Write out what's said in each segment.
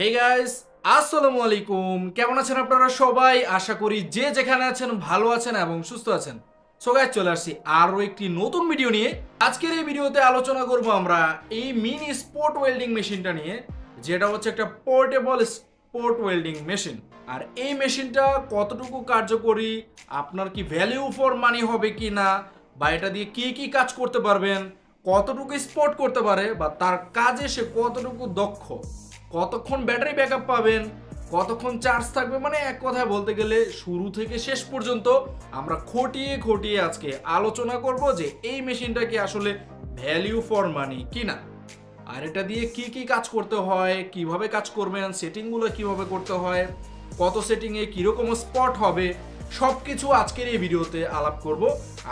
Hey guys আসসালামু আলাইকুম কেমন আছেন আপনারা সবাই? আশা করি যে যেখানে আছেন ভালো আছেন এবং সুস্থ আছেন। সো গাইস চলে আসছি আরও একটি নতুন ভিডিও নিয়ে। আজকের এই ভিডিওতে আলোচনা করব আমরা এই মিনি স্পোর্ট ওয়েল্ডিং মেশিনটা নিয়ে, যেটা হচ্ছে একটা পোর্টেবল স্পোর্ট ওয়েল্ডিং মেশিন আর এই মেশিনটা কতটুকু কার্যকরী, আপনার কি ভ্যালিউ ফর মানি হবে কি না বা এটা দিয়ে কি কি কাজ করতে পারবেন, কতটুকু স্পট করতে পারে, বা তার কাজে সে কতটুকু দক্ষ কতক্ষণ ব্যাটারি ব্যাকআপ পাবেন, কতক্ষণ চার্জ থাকবে মানে এক কথায় বলতে গেলে শুরু থেকে শেষ পর্যন্ত আমরা খটিয়ে খটিয়ে আজকে আলোচনা করব যে এই মেশিনটা কি আসলে ভ্যালিউ ফর মানি কিনা। আর এটা দিয়ে কি কি কাজ করতে হয়, কীভাবে কাজ করবেন, সেটিংগুলো কীভাবে করতে হয়, কত সেটিংয়ে কীরকম স্পট হবে সব কিছু আজকের এই ভিডিওতে আলাপ করব।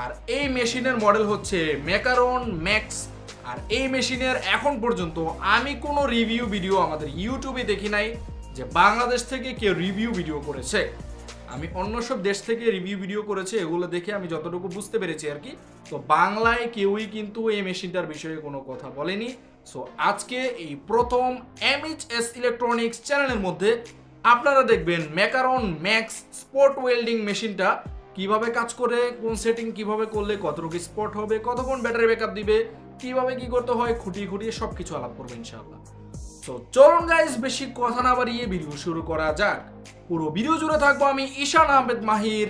আর এই মেশিনের মডেল হচ্ছে ম্যাকারন ম্যাক্স আর এই মেশিনের এখন পর্যন্ত আমি কোনো রিভিউ ভিডিও আমাদের ইউটিউবে দেখি নাই যে বাংলাদেশ থেকে কেউ রিভিউ ভিডিও করেছে। আমি অন্য সব দেশ থেকে রিভিউ ভিডিও করেছে, এগুলো দেখে আমি যতটুকু বুঝতে পেরেছি আর কি। তো বাংলায় কেউই কিন্তু এই মেশিনটার বিষয়ে কোনো কথা বলেনি। সো আজকে এই প্রথম এমএইচএস ইলেকট্রনিক্স চ্যানেলের মধ্যে আপনারা দেখবেন ম্যাকারন ম্যাক্স স্পট ওয়েল্ডিং মেশিনটা কীভাবে কাজ করে, কোন সেটিং কীভাবে করলে কতটুকু স্পট হবে, কতক্ষণ ব্যাটারি ব্যাকআপ দিবে কীভাবে কি করতে হয়, খুঁটিয়ে খুঁটিয়ে সব কিছু আলাপ করব ইনশাআল্লাহ। তো চলুন গাইজ বেশি কথা না বাড়িয়ে ভিডিও শুরু করা যাক। পুরো ভিডিও জুড়ে থাকব আমি ঈশান আহমেদ মাহির।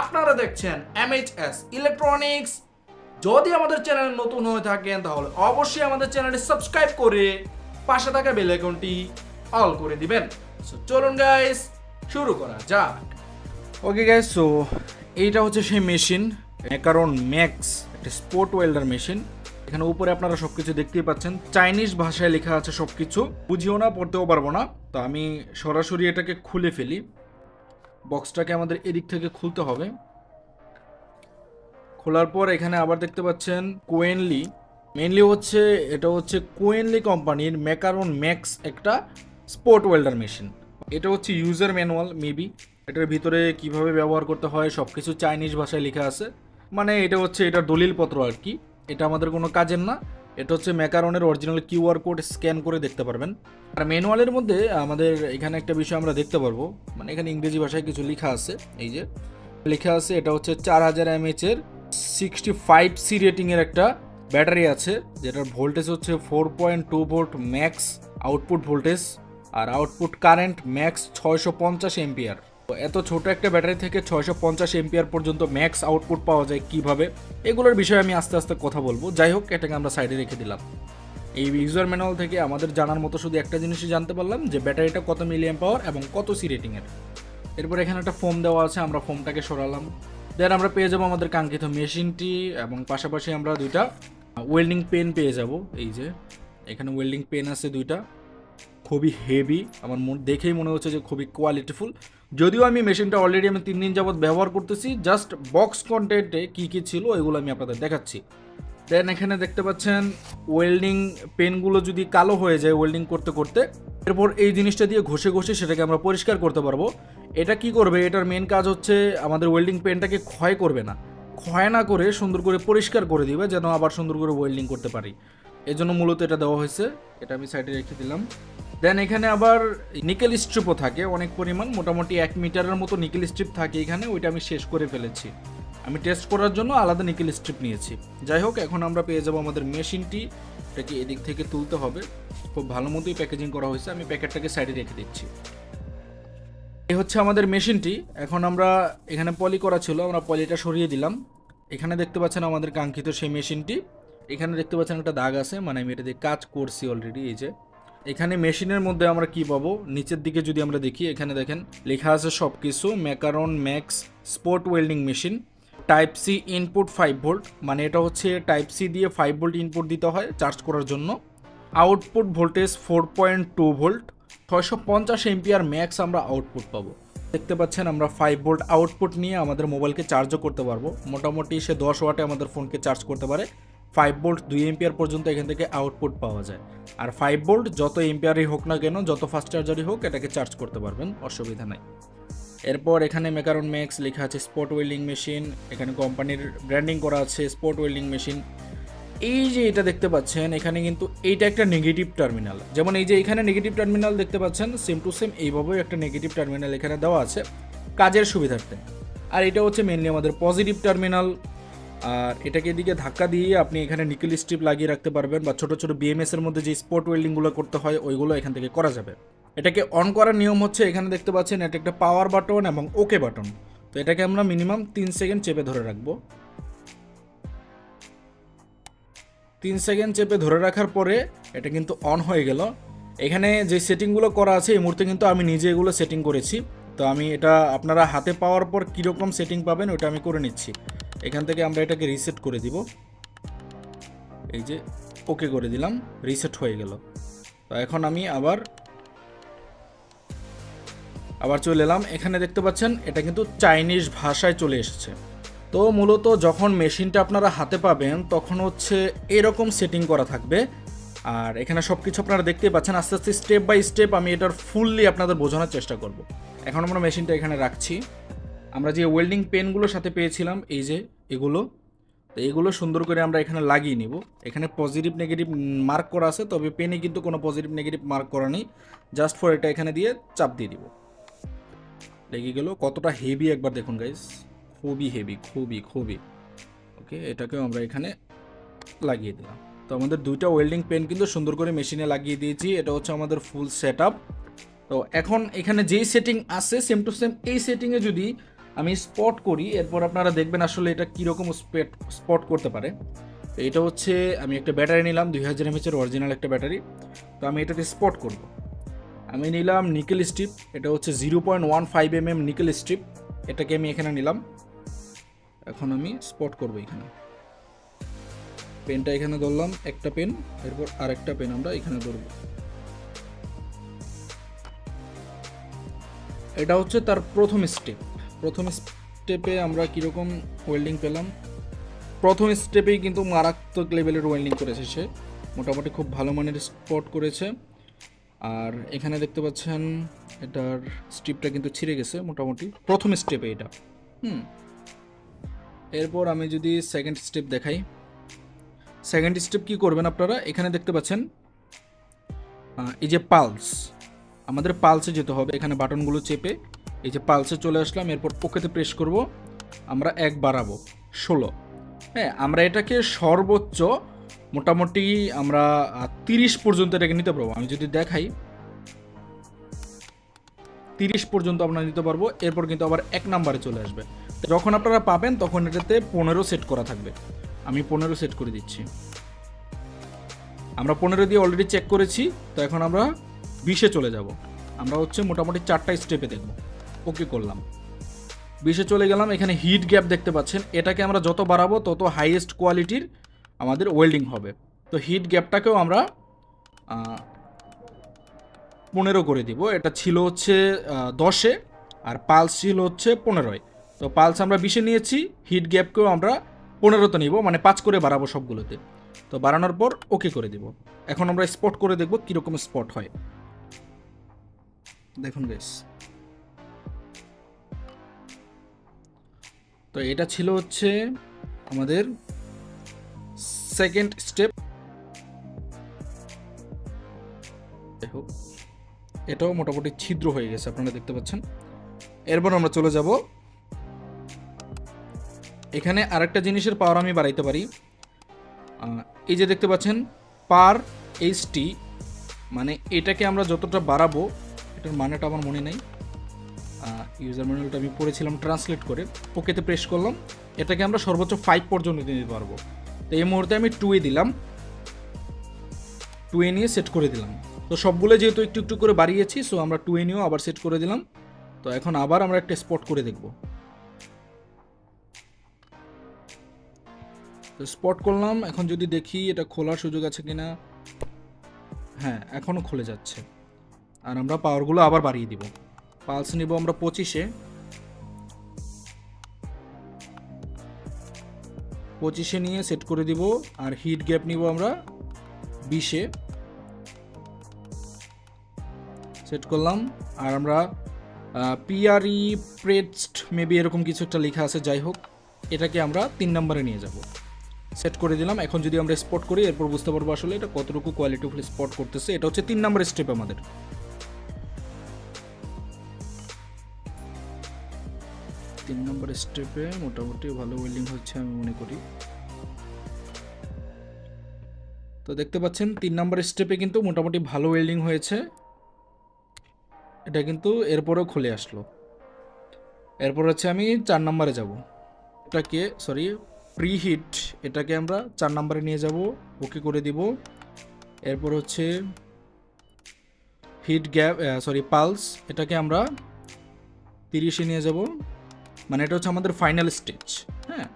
আপনারা দেখছেন এমএইচএস ইলেকট্রনিক্স যদি আমাদের চ্যানেল নতুন হয়ে থাকেন, তাহলে অবশ্যই আমাদের চ্যানেলটি সাবস্ক্রাইব করে পাশে থাকা বেল আইকনটি অল করে দিবেন। সো চলুন গাইস শুরু করা যাক। ওকে গাইস সো এইটা হচ্ছে সেই মেশিন কারণ ম্যাক্স একটা স্পোর্ট ওয়েল্ডার মেশিন এখানে উপরে আপনারা সবকিছু দেখতেই পাচ্ছেন। চাইনিজ ভাষায় লেখা আছে সবকিছু। বুঝিও না, পড়তেও পারব না। তো আমি সরাসরি এটাকে খুলে ফেলি। বক্সটাকে আমাদের এদিক থেকে খুলতে হবে। খোলার পর এখানে আবার দেখতে পাচ্ছেন কোয়েনলি। মেনলি হচ্ছে, এটা হচ্ছে কোয়েনলি কোম্পানির ম্যাকারন ম্যাক্স একটা স্পোর্ট ওয়েল্ডার মেশিন। এটা হচ্ছে ইউজার ম্যানুয়াল, মেবি। এটার ভিতরে কীভাবে ব্যবহার করতে হয় সব কিছু চাইনিজ ভাষায় লেখা আছে। মানে এটা হচ্ছে, এটার দলিলপত্র আর কি। এটা আমাদের কোনো কাজের না। এটা হচ্ছে ম্যাকারনের অরিজিনাল কিউআর কোড স্ক্যান করে দেখতে পারবেন। আর ম্যানুয়ালের মধ্যে আমাদের এখানে একটা বিষয় আমরা দেখতে পারব। মানে এখানে ইংরেজি ভাষায় কিছু লেখা আছে, এই যে। লেখা আছে, এটা হচ্ছে চার হাজার এমএচ এর সিক্সটি ফাইভ সি রেটিংয়ের একটা ব্যাটারি আছে, যেটার ভোল্টেজ হচ্ছে four point two volt max output voltage আর আউটপুট কারেন্ট ম্যাক্স ছয়শো পঞ্চাশ এম্পিয়ার তো এত ছোট একটা ব্যাটারি থেকে ছয়শো পঞ্চাশ এম্পিয়ার পর্যন্ত ম্যাক্স আউটপুট পাওয়া যায় কীভাবে, এগুলোর বিষয়ে আমি আস্তে আস্তে কথা বলব। যাই হোক, এটাকে আমরা সাইডে রেখে দিলাম। এই ইউজার ম্যানুয়াল থেকে আমাদের জানার মতো শুধু একটা জিনিসই জানতে পারলাম যে ব্যাটারিটা কত মিলিয়াম পাওয়ার এবং কত সি রেটিংয়ের এরপর এখানে একটা ফোম দেওয়া আছে, আমরা ফোমটাকে সরালাম। দেন আমরা পেয়ে যাব আমাদের কাঙ্ক্ষিত মেশিনটি এবং পাশাপাশি আমরা দুইটা ওয়েল্ডিং পেন পেয়ে যাব। এই যে, এখানে ওয়েল্ডিং পেন আছে দুইটা। খুবই হেভি আমার দেখেই মনে হচ্ছে যে খুবই কোয়ালিটিফুল যদিও আমি মেশিনটা অলরেডি আমি তিন দিন যাবত ব্যবহার করতেছি জাস্ট বক্স কন্টেন্টে কী কী ছিল এগুলো আমি আপনাদের দেখাচ্ছি। দেন এখানে দেখতে পাচ্ছেন ওয়েল্ডিং পেনগুলো যদি কালো হয়ে যায় ওয়েল্ডিং করতে করতে, এরপর এই জিনিসটা দিয়ে ঘষে ঘষে সেটাকে আমরা পরিষ্কার করতে পারব। এটা কি করবে? এটার মেন কাজ হচ্ছে আমাদের ওয়েল্ডিং পেনটাকে ক্ষয় করবে না। ক্ষয় না করে সুন্দর করে পরিষ্কার করে দিবে, যেন আবার সুন্দর করে ওয়েল্ডিং করতে পারি। এজন্য মূলত এটা দেওয়া হয়েছে। এটা আমি সাইডে রেখে দিলাম। দেন এখানে আবার নিকেল স্ট্রিপও থাকে, অনেক পরিমাণ, মোটামুটি এক মিটারের মতো নিকেল স্ট্রিপ থাকে এখানে, ওইটা আমি শেষ করে ফেলেছি। আমি টেস্ট করার জন্য আলাদা নিকেল স্ট্রিপ নিয়েছি। যাই হোক, এখন আমরা পেয়ে যাব আমাদের মেশিনটি, এটাকে এদিক থেকে তুলতে হবে। খুব ভালো মতোই প্যাকেজিং করা হয়েছে, আমি প্যাকেটটাকে সাইডে রেখে দিচ্ছি। এই হচ্ছে আমাদের মেশিনটি। এখন আমরা, এখানে পলি করা ছিল, আমরা পলিটা সরিয়ে দিলাম। এখানে দেখতে পাচ্ছেন আমাদের কাঙ্ক্ষিত সেই মেশিনটি। এখানে দেখতে পাচ্ছেন একটা দাগ আছে মানে আমি এটা দিয়ে কাজ করছি অলরেডি এই যে। এখানে মেশিনের মধ্যে আমরা কি পাবো? নিচের দিকে যদি আমরা দেখি, এখানে দেখেন, লেখা আছে সব কিছু Macaron, Max, spot welding machine, type C input five volt মানে এটা হচ্ছে টাইপ সি দিয়ে ফাইভ ভোল্ট ইনপুট দিতে হয় চার্জ করার জন্য। Output voltage four point two volt, ছয়শো পঞ্চাশ এমপিআর ম্যাক্স আমরা আউটপুট পাবো। দেখতে পাচ্ছেন, আমরা ফাইভ ভোল্ট আউটপুট নিয়ে আমাদের মোবাইলকে চার্জও করতে পারব। মোটামুটি সে দশ ওয়াটে আমাদের ফোনকে চার্জ করতে পারে। ফাইভ ভোল্ট দুই এমপিআর পর্যন্ত এখান থেকে আউটপুট পাওয়া যায়। আর ফাইভ ভোল্ট যত এমপিআরই হোক না কেন, যত ফাস্ট চার্জারই হোক, এটাকে চার্জ করতে পারবেন, অসুবিধা নাই। এরপর এখানে মেকারন ম্যাক্স লেখা আছে স্পট ওয়েল্ডিং মেশিন এখানে কোম্পানির ব্র্যান্ডিং করা আছে স্পট ওয়েল্ডিং মেশিন এই যে এটা দেখতে পাচ্ছেন, এখানে কিন্তু এইটা একটা নেগেটিভ টার্মিনাল যেমন এই যে এখানে নেগেটিভ টার্মিনাল দেখতে পাচ্ছেন সেম টু সেম এইভাবেও একটা নেগেটিভ টার্মিনাল এখানে দেওয়া আছে, কাজের সুবিধার্থে। আর এটা হচ্ছে মেনলি আমাদের পজিটিভ টার্মিনাল আর এটাকে এদিকে ধাক্কা দিয়ে আপনি এখানে নিকেল স্ট্রিপ লাগিয়ে রাখতে পারবেন বা ছোটো ছোটো বিএমএস এর মধ্যে যে স্পট ওয়েল্ডিংগুলো করতে হয়, ওইগুলো এখান থেকে করা যাবে। এটাকে অন করার নিয়ম হচ্ছে এখানে দেখতে পাচ্ছেন এটা একটা পাওয়ার বাটন এবং ওকে বাটন তো এটাকে আমরা মিনিমাম তিন সেকেন্ড চেপে ধরে রাখব। তিন সেকেন্ড চেপে ধরে রাখার পরে এটা কিন্তু অন হয়ে গেল। এখানে যে সেটিংগুলো করা আছে, এই মুহূর্তে কিন্তু আমি নিজে এগুলো সেটিং করেছি। তো আমি এটা আপনারা হাতে পাওয়ার পর কীরকম সেটিং পাবেন ওটা আমি করে নিচ্ছি। এখান থেকে আমরা এটাকে রিসেট করে দিব। এই যে ওকে করে দিলাম রিসেট হয়ে গেল। তো এখন আমি আবার আবার চলে এলাম। এখানে দেখতে পাচ্ছেন, এটা কিন্তু চাইনিজ ভাষায় চলে এসেছে। তো মূলত যখন মেশিনটা আপনারা হাতে পাবেন, তখন হচ্ছে এরকম সেটিং করা থাকবে। আর এখানে সব কিছু আপনারা দেখতেই পাচ্ছেন, আস্তে আস্তে স্টেপ বাই স্টেপ আমি এটার ফুললি আপনাদের বোঝানোর চেষ্টা করব। এখন আমরা মেশিনটা এখানে রাখছি। আমরা যে ওয়েল্ডিং পেনগুলোর সাথে পেয়েছিলাম, এই যে এগুলো, তো এগুলো সুন্দর করে আমরা এখানে লাগিয়ে নিব। এখানে পজিটিভ নেগেটিভ মার্ক করা আছে, তবে পেনে কিন্তু কোনো পজিটিভ নেগেটিভ মার্ক করা নেই। জাস্ট ফর এটা এখানে দিয়ে চাপ দিয়ে দিব। লেগে গেল, কতটা হেভি একবার দেখুন গাইস খুবই হেভি খুবই খুবই। ওকে এটাকেও আমরা এখানে লাগিয়ে দিলাম। তো আমাদের দুইটা ওয়েল্ডিং পেন কিন্তু সুন্দর করে মেশিনে লাগিয়ে দিয়েছি। এটা হচ্ছে আমাদের ফুল সেট তো এখন এখানে যেই সেটিং আছে সেম টু সেম এই সেটিংয়ে যদি আমি স্পট করি, এরপর আপনারা দেখবেন আসলে এটা কীরকম স্পট করতে পারে। তো এটা হচ্ছে, আমি একটা ব্যাটারি নিলাম, দুই হাজার এমএচের অরিজিনাল একটা ব্যাটারি তো আমি এটাতে স্পট করব। আমি নিলাম নিকেল স্ট্রিপ এটা হচ্ছে zero point one five M M nickel strip এটাকে আমি এখানে নিলাম। এখন আমি স্পট করব এখানে। পেনটা এখানে ধরলাম, একটা পেন এরপর আরেকটা পেন আমরা এখানে ধরবো। এটা হচ্ছে তার প্রথম স্টেপ প্রথম স্টেপে আমরা কীরকম ওয়েল্ডিং পেলাম? প্রথম স্টেপেই কিন্তু মারাত্মক লেভেলের ওয়েল্ডিং করেছে সে। মোটামুটি খুব ভালো মানের স্পট করেছে। আর এখানে দেখতে পাচ্ছেন, এটার স্ট্রিপটা কিন্তু ছিঁড়ে গেছে মোটামুটি। প্রথম স্টেপে এটা। হুম। এরপর আমি যদি সেকেন্ড স্টেপ দেখাই। সেকেন্ড স্টেপ কি করবেন আপনারা? এখানে দেখতে পাচ্ছেন এই যে পালস আমাদের পালসে যেতে হবে, এখানে বাটনগুলো চেপে। এই যে পালসে চলে আসলাম, এরপর ওকেতে প্রেস করব, আমরা এক বাড়াবো, ষোলো। হ্যাঁ আমরা এটাকে সর্বোচ্চ মোটামুটি আমরা তিরিশ পর্যন্ত এটাকে নিতে পারব। আমি যদি দেখাই, তিরিশ পর্যন্ত আমরা নিতে পারব, এরপর কিন্তু আবার এক নাম্বারে চলে আসবে। যখন আপনারা পাবেন, তখন এটাতে পনেরো সেট করা থাকবে। আমি পনেরো সেট করে দিচ্ছি। আমরা পনেরো দিয়ে অলরেডি চেক করেছি, তো এখন আমরা বিশে চলে যাব। আমরা হচ্ছে মোটামুটি চারটা স্টেপে দেখব। ওকে করলাম। বিশে চলে গেলাম, এখানে হিট গ্যাপ দেখতে পাচ্ছেন। এটাকে আমরা যত বাড়াবো, তত হাইয়েস্ট কোয়ালিটির আমাদের ওয়েল্ডিং হবে। তো হিট গ্যাপটাকেও আমরা পনেরো করে দিব। এটা ছিল হচ্ছে দশে, আর পালস ছিল হচ্ছে পনেরোয়। তো পালস আমরা বিশে নিয়েছি হিট গ্যাপকেও আমরা পনেরোতে নিব মানে পাঁচ করে বাড়াবো সবগুলোতে। তো বাড়ানোর পর ওকে করে দিব। এখন আমরা স্পট করে দেখব কীরকম স্পট হয়। দেখুন বেশ তো এটা ছিল হচ্ছে আমাদের সেকেন্ড স্টেপ এটাও মোটামুটি ছিদ্র হয়ে গেছে, আপনারা দেখতে পাচ্ছেন। এরপর আমরা চলে যাব। এখানে আরেকটা জিনিসের পাওয়ার আমি বাড়াইতে পারি। এই যে দেখতে পাচ্ছেন, পার এইচটি মানে এটাকে আমরা যতটা বাড়াবো, এটার মানেটা আমার মনে নেই। ইউজার ম্যানুয়ালটা আমি পড়েছিলাম ট্রান্সলেট করে ওকেতে প্রেস করলাম। এটাকে আমরা সর্বোচ্চ ফাইভ পর্যন্ত দিতে পারব। তো এই মুহূর্তে আমি টুয়ে দিলাম। টুয়ে নিয়ে সেট করে দিলাম। তো সবগুলো যেহেতু একটু একটু করে বাড়িয়েছি সো আমরা টুয়ে নিয়েও আবার সেট করে দিলাম। তো এখন আবার আমরা একটা স্পট করে দেখব। তো স্পট করলাম, এখন যদি দেখি এটা খোলার সুযোগ আছে কিনা। হ্যাঁ এখনও খুলে যাচ্ছে। আর আমরা পাওয়ারগুলো আবার বাড়িয়ে দিব। পালস নিব আমরা পঁচিশে। পঁচিশে নিয়ে সেট করে দিব, আর হিট গ্যাপ নিব আমরা বিশে। সেট করলাম, আর আমরা পিআরই প্রেস্ট মেবি এরকম কিছু একটা লেখা আছে, যাই হোক, এটাকে আমরা তিন নম্বরে নিয়ে যাব। সেট করে দিলাম, এখন যদি আমরা স্পট করি, এরপর বুঝতে পারব আসলে এটা কতটুকু কোয়ালিটি ফুল স্পট করতেছে, এটা হচ্ছে তিন নাম্বার স্টেপ আমাদের। স্টেপে মোটামুটি ভালো ওয়েল্ডিং হচ্ছে আমি মনে করি। তো দেখতে পাচ্ছেন, তিন নম্বর স্টেপে কিন্তু মোটামুটি ভালো ওয়েল্ডিং হয়েছে। এটা কিন্তু এরপরেও খুলে আসলো। এরপর হচ্ছে আমি চার নম্বরে যাব। এটাকে সরি প্রি হিট এটাকে আমরা চার নম্বরে নিয়ে যাব, ওকে করে দিব। এরপর হচ্ছে হিট গ্যাপ সরি পালস এটাকে আমরা তিরিশে নিয়ে যাব। মানে এটা হচ্ছে আমাদের ফাইনাল স্টেজ হ্যাঁ?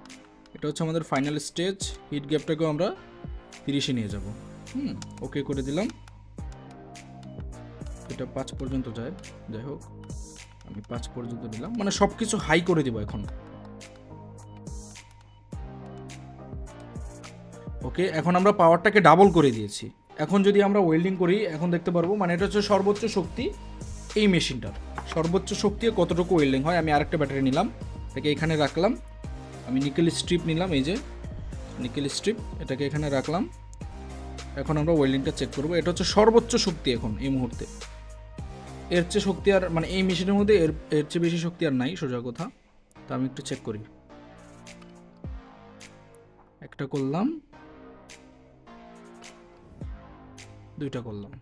এটা হচ্ছে আমাদের ফাইনাল স্টেজ হিট গ্যাপটাকেও আমরা তিরিশে নিয়ে যাব। হুম ওকে করে দিলাম। এটা পাঁচ পর্যন্ত যায়, যাই হোক, আমি পাঁচ পর্যন্ত দিলাম। মানে সব কিছু হাই করে দিব এখন। ওকে এখন আমরা পাওয়ারটাকে ডাবল করে দিয়েছি। এখন যদি আমরা ওয়েল্ডিং করি, এখন দেখতে পারব মানে এটা হচ্ছে সর্বোচ্চ শক্তি এই মেশিনটার সর্বোচ্চ শক্তি কতটুকু ওয়েল্ডিং হয়, আমি আরেকটা ব্যাটারি নিলাম। এটাকে এখানে রাখলাম। আমি নিকেল স্ট্রিপ নিলাম, এই যে নিকেল স্ট্রিপ এটাকে এখানে রাখলাম। এখন আমরা ওয়েল্ডিংটা চেক করব। এটা হচ্ছে সর্বোচ্চ শক্তি এখন, এই মুহূর্তে। এর চেয়ে শক্তি আর মানে এই মেশিনের মধ্যে এর এর চেয়ে বেশি শক্তি আর নাই, সোজা কথা। তো আমি একটু চেক করি। একটা করলাম। দুইটা করলাম।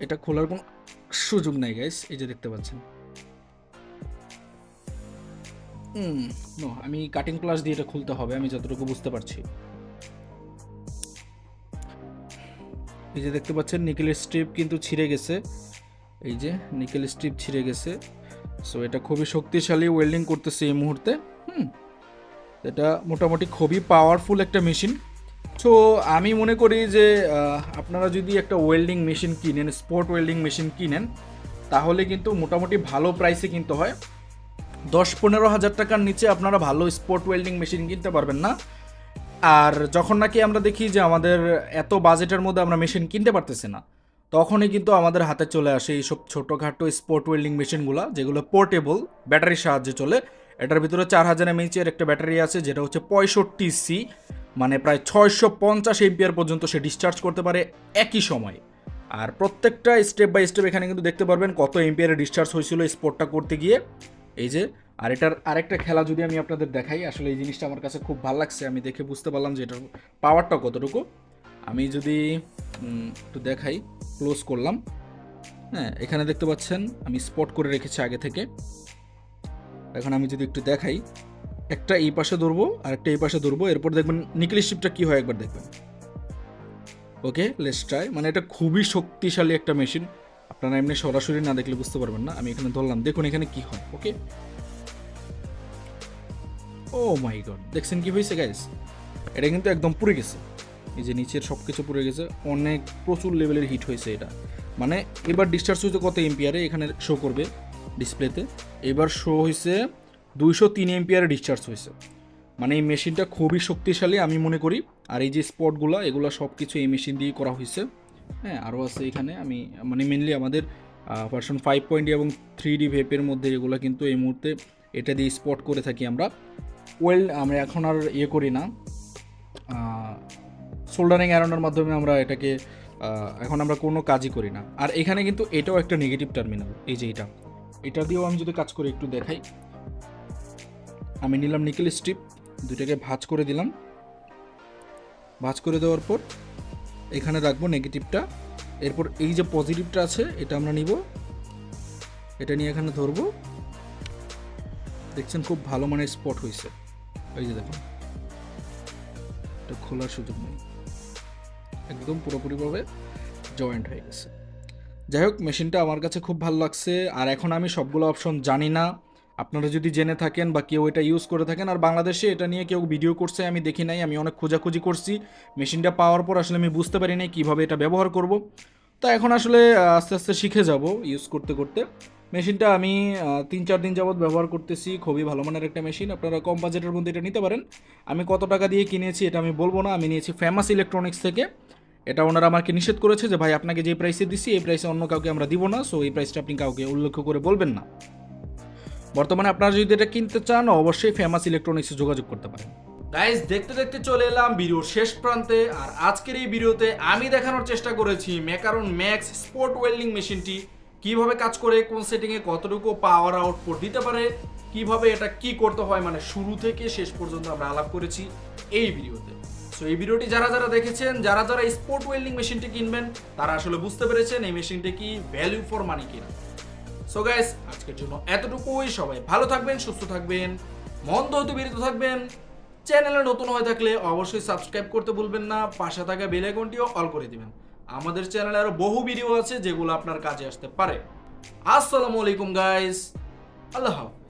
এটা খোলার কোনো সুযোগ নাই গাইস এই যে দেখতে পাচ্ছেন। নো আমি কাটিং ক্লাস দিয়ে এটা খুলতে হবে, আমি যতটুকু বুঝতে পারছি। এই যে দেখতে পাচ্ছেন নিকেলের স্ট্রিপ কিন্তু ছিঁড়ে গেছে। এই যে নিকেল স্ট্রিপ ছিঁড়ে গেছে। সো এটা খুবই শক্তিশালী ওয়েল্ডিং করতেছে এই মুহূর্তে। হুম, এটা মোটামুটি খুবই পাওয়ারফুল একটা মেশিন সো আমি মনে করি যে আপনারা যদি একটা ওয়েল্ডিং মেশিন কিনেন স্পোর্ট ওয়েল্ডিং মেশিন কিনেন, তাহলে কিন্তু মোটামুটি ভালো প্রাইসে কিনতে হয়। দশ পনেরো হাজার টাকার নিচে আপনারা ভালো স্পোর্ট ওয়েল্ডিং মেশিন কিনতে পারবেন না। আর যখন নাকি আমরা দেখি যে আমাদের এত বাজেটের মধ্যে আমরা মেশিন কিনতে পারতেছি না, তখনই কিন্তু আমাদের হাতে চলে আসে এইসব ছোটোখাটো স্পোর্ট ওয়েল্ডিং মেশিনগুলো যেগুলো পোর্টেবল ব্যাটারির সাহায্যে চলে। এটার ভিতরে চার হাজার এমএইচের একটা ব্যাটারি আছে, যেটা হচ্ছে পঁয়ষট্টি সি মানে প্রায় ছয়শো পঞ্চাশ এমপিআর পর্যন্ত সে ডিসচার্জ করতে পারে একই সময়ে। আর প্রত্যেকটা স্টেপ বাই স্টেপ এখানে কিন্তু দেখতে পারবেন কত এমপিআর ডিসচার্জ হয়েছিল স্পোর্টটা করতে গিয়ে। এই যে, আর এটার আরেকটা খেলা যদি আমি আপনাদের দেখাই, আসলে এই জিনিসটা আমার কাছে খুব ভালো লাগছে, আমি দেখে বুঝতে পারলাম যে এটার পাওয়ারটা কতটুকু। আমি যদি একটু দেখাই ক্লোজ করলাম। হ্যাঁ এখানে দেখতে পাচ্ছেন, আমি স্পট করে রেখেছি আগে থেকে। এখন আমি যদি একটু দেখাই, একটা এই পাশে ধরবো আর একটা এই পাশে ধরবো, এরপর দেখবেন নিকেল স্ট্রিপটা কী হয় একবার দেখবেন। ওকে লেটস ট্রাই মানে এটা খুবই শক্তিশালী একটা মেশিন। আপনারা এমনি সরাসরি না দেখলে বুঝতে পারবেন না। আমি এখানে ধরলাম। দেখুন এখানে কি হয়, ওকে? ও মাই গড দেখছেন কি হয়েছে গাইস এটা কিন্তু একদম পুড়ে গেছে। এই যে নিচের সব কিছু পুড়ে গেছে। অনেক প্রচুর লেভেলের হিট হয়েছে এটা। মানে এবার ডিসচার্জ হয়েছে কত এমপিয়ারে এখানে শো করবে। ডিসপ্লেতে এবার শো হয়েছে দুইশো তিন এমপিয়ারে ডিসচার্জ হয়েছে মানে এই মেশিনটা খুবই শক্তিশালী আমি মনে করি। আর এই যে স্পটগুলো এগুলো সব কিছু এই মেশিন দিয়ে করা হয়েছে হ্যাঁ আরও আছে এখানে। আমি মানে মেনলি আমাদের ভার্সন ফাইভ পয়েন্ট এবং থ্রি ডি ভেপের মধ্যে এগুলো কিন্তু এই মুহূর্তে এটা দিয়ে স্পট করে থাকি আমরা। ওয়েল আমরা এখন আর ইয়ে করি না। সোল্ডারিং অ্যারনের মাধ্যমে আমরা এটাকে এখন আমরা কোনো কাজই করি না। আর এখানে কিন্তু এটাও একটা নেগেটিভ টার্মিনাল এই যে এটা। এটা দিয়েও আমি যদি কাজ করি একটু দেখাই। আমি নিলাম নিকেল স্ট্রিপ, দুইটাকে ভাঁজ করে দিলাম। ভাঁজ করে দেওয়ার পর এখানে রাখব নেগেটিভটা। এরপর এই যে পজিটিভটা আছে, এটা আমরা নিব। এটা নিয়ে এখানে ধরবো। দেখছেন খুব ভালো মানের স্পট হয়েছে। এই যে দেখুন। এটা খোলার সুযোগ নেই। একদম পুরোপুরিভাবে জয়েন্ট হয়ে গেছে। যাই হোক মেশিনটা আমার কাছে খুব ভালো লাগছে। আর এখন আমি সবগুলো অপশন জানি না। আপনারা যদি জেনে থাকেন বা কেউ এটা ইউজ করে থাকেন, আর বাংলাদেশে এটা নিয়ে কেউ ভিডিও করছে, আমি দেখি নাই, আমি অনেক খোঁজাখুঁজি করছি। মেশিনটা পাওয়ার পর আসলে আমি বুঝতে পারি নাই কীভাবে এটা ব্যবহার করব। তো এখন আসলে আস্তে আস্তে শিখে যাব ইউজ করতে করতে। মেশিনটা আমি তিন চার দিন যাবৎ ব্যবহার করতেছি, খুবই ভালো মানের একটা মেশিন আপনারা কম বাজেটের মধ্যে এটা নিতে পারেন। আমি কত টাকা দিয়ে কিনেছি এটা আমি বলব না, আমি নিয়েছি ফেমাস ইলেকট্রনিক্স থেকে। এটা ওনারা আমাকে নিষেধ করেছে যে, ভাই, আপনাকে যে প্রাইসে দিছি, এই প্রাইসে অন্য কাউকে আমরা দিব না সো এই প্রাইসটা আপনি কাউকে উল্লেখ করে বলবেন না। বর্তমানে আপনারা যদি এটা কিনতে চান, অবশ্যই ফেমাস ইলেকট্রনিক্সে যোগাযোগ করতে পারেন। গাইজ দেখতে দেখতে চলে এলাম ভিডিওর শেষ প্রান্তে, আর আজকের এই ভিডিওতে আমি দেখানোর চেষ্টা করেছি ম্যাকারন ম্যাক্স স্পোর্ট ওয়েল্ডিং মেশিনটি কীভাবে কাজ করে, কোন সেটিংয়ে কতটুকু পাওয়ার আউটপুট দিতে পারে, কীভাবে এটা কি করতে হয় মানে শুরু থেকে শেষ পর্যন্ত আমরা আলাপ করেছি এই ভিডিওতে। সো এই ভিডিওটি যারা যারা দেখেছেন, যারা যারা স্পোর্ট ওয়েল্ডিং মেশিনটি কিনবেন, তারা আসলে বুঝতে পেরেছেন এই মেশিনটি কি ভ্যালু ফর মানি কিনা। সো গাইস আজকের জন্য এতটুকুই। সবাই ভালো থাকবেন, সুস্থ থাকবেন মন্দ হতে বিরত থাকবেন। চ্যানেলে নতুন হয়ে থাকলে অবশ্যই সাবস্ক্রাইব করতে ভুলবেন না, পাশে থাকা বেল আইকনটিও অল করে দিবেন। আমাদের চ্যানেলে আরও বহু ভিডিও আছে যেগুলো আপনার কাজে আসতে পারে। আসসালামু আলাইকুম গাইস আল্লাহ হাফেজ।